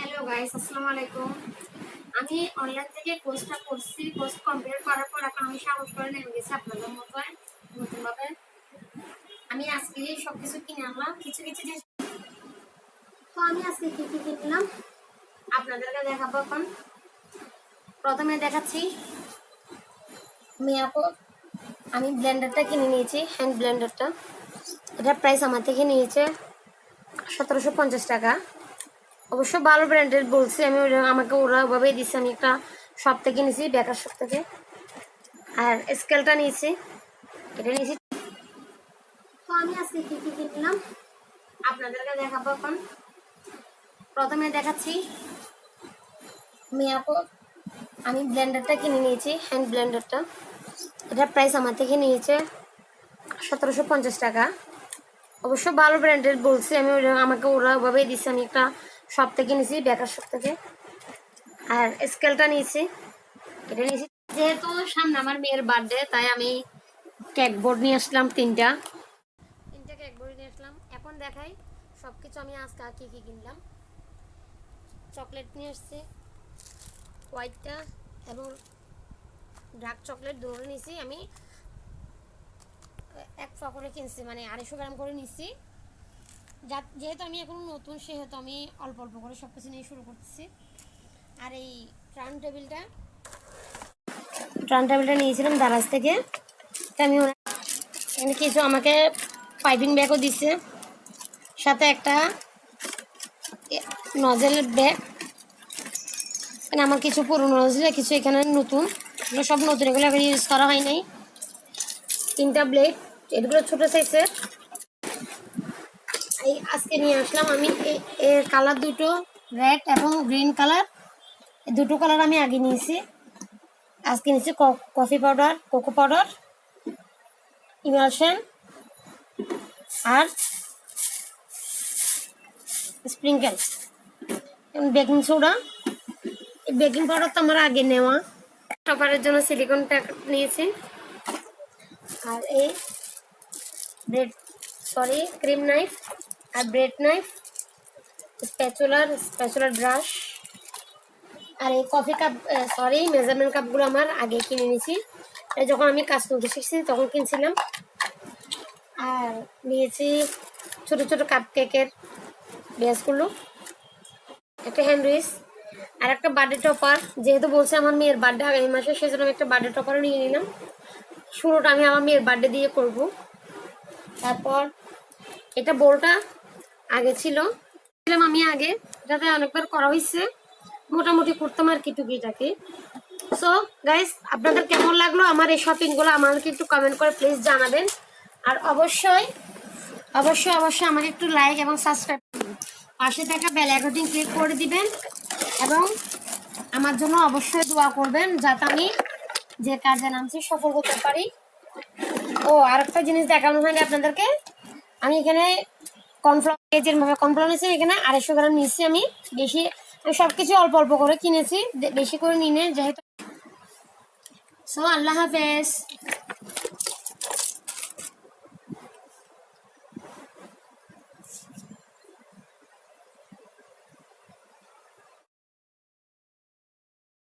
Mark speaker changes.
Speaker 1: Hello guys আসসালামু আলাইকুম আমি অনলাইন থেকে কোর্সটা করছি। কোর্স কমপ্লিট করার পর এখন আমি সাহস করে নেমে গেছি আপনাদের মতো নতুনভাবে। আমি আজকে সব কিছু কিনে আনলাম, কিছু কিছু জিনিস। তো আমি আজকে কি কি কিনলাম? আপনাদেরকে দেখাবো এখন। প্রথমে দেখাচ্ছি মিয়াপো আমি ব্লেন্ডারটা কিনে নিয়েছি হ্যান্ড ব্লেন্ডারটা। এটার প্রাইস আমার থেকে নিয়েছে সতেরোশো পঞ্চাশ টাকা। অবশ্য ভালো ব্র্যান্ডের বলছি, আমি আমাকে ওরা ওভাবেই দিচ্ছে আমি একটা শপ থেকে নিয়েছি বেকার শপ থেকে। আর স্কেলটা নিয়েছি। এটা নিয়েছি। তো আমি আজকে কী কী কিনলাম? আপনাদেরকে দেখাবো এখন। প্রথমে দেখাচ্ছি মিয়াপো আমি ব্লেন্ডারটা কিনে নিয়েছি হ্যান্ড ব্লেন্ডারটা এটার প্রাইস আমার থেকে নিয়েছে সতেরোশো পঞ্চাশ টাকা। অবশ্য ভালো ব্র্যান্ডের বলছি, আমি আমাকে ওরা ওভাবেই দিচ্ছে আমি একটা শপ থেকে নিয়েছি বেকার সব থেকে আর স্কেলটা নিয়েছি। এটা নিয়েছি যেহেতু সামনে আমার মেয়ের বার্থডে তাই আমি কেক বোর্ড নিয়ে আসলাম তিনটা। তিনটা কেক বোর্ড নিয়ে আসলাম। এখন দেখাই সব কিছু আমি আজকে আর কী কী কিনলাম। চকলেট নিয়ে আসছি হোয়াইটটা এবং ডার্ক চকলেট দৌড়ে নিয়েছি। আমি এক করে কিনছি মানে আড়াইশো গ্রাম করে নিচ্ছি যা যেহেতু আমি এখন নতুন, সেহেতু আমি অল্প অল্প করে সব কিছু নিয়ে শুরু করতেছি। আর এই ট্রান টেবিলটা ট্রান টেবিলটা নিয়েছিলাম দারাজ থেকে। তা আমি এখানে কিছু আমাকে পাইপিং ব্যাগও দিচ্ছে সাথে একটা নজেল ব্যাগ মানে আমার কিছু পুরনো নজেল কিছু এখানে নতুন। এগুলো সব নতুন, এগুলো এখন ইউজ করা হয় নাই। তিনটা ব্লেড এগুলো ছোটো সাইজের এই আজকে নিয়ে আসলাম আমি এর কালার দুটো রেড এবং গ্রিন কালার দুটো কালার আমি আগে নিয়েছি। আজকে নিয়েছি coffee powder cocoa powder emulsion আর স্প্রিঙ্কেল বেকিং সোডা এই বেকিং পাউডার তো আমার আগে নেওয়া। টপারের জন্য সিলিকন প্যাক নিয়েছি। আর এই ব্রেড সরি ক্রিম নাইফ আর ব্রেড নাইফ, স্প্যাচুলার স্প্যাচুলার ব্রাশ, আর এই কফি কাপ সরি মেজারমেন্ট কাপগুলো আমার আগে কিনে নিয়েছি। যখন আমি কাজ করতে শিখছি, তখন কিনছিলাম। আর নিয়েছি ছোট ছোট কাপ কেকের ব্যাসগুলো। একটা হ্যান্ড উইচ আর একটা বার্থডে টপার যেহেতু বলছে আমার মেয়ের বার্থডে আগামী মাসে, সেজন্য আমি একটা বার্থডে টপারও নিয়ে নিলাম। শুরুটা আমি আমার মেয়ের বার্থডে দিয়ে করব। তারপর এটা বোলটা আগে ছিল। ছিলাম আমি আগে। যাতে অনেকবার করা হয়েছে মোটামুটি করতাম আর কি টুকিটাকি। সো গাইস আপনাদের কেমন লাগল আমার এই শপিংগুলো আমাকে একটু কমেন্ট করে প্লিজ জানাবেন। আর অবশ্যই অবশ্যই অবশ্যই আমাকে একটু লাইক এবং সাবস্ক্রাইব পাশে থাকা বেল আইকনটি ক্লিক করে দিবেন এবং আমার জন্য অবশ্যই দোয়া করবেন যাতে আমি যে কাজে নামছি সফল করতে পারি। ও আর একটা জিনিস দেখানো হয়নি আপনাদেরকে। আমি এখানে কর্নফ্লাওয়ার কেজির ভাবে কর্নফ্লাওয়ার নিয়েছি, এখানে আড়াইশো গ্রাম নিয়েছি আমি। বেশি, আমি সব কিছু অল্প অল্প করে কিনেছি বেশি করে নিয়ে যেহেতু সো, আল্লাহ হাফেজ।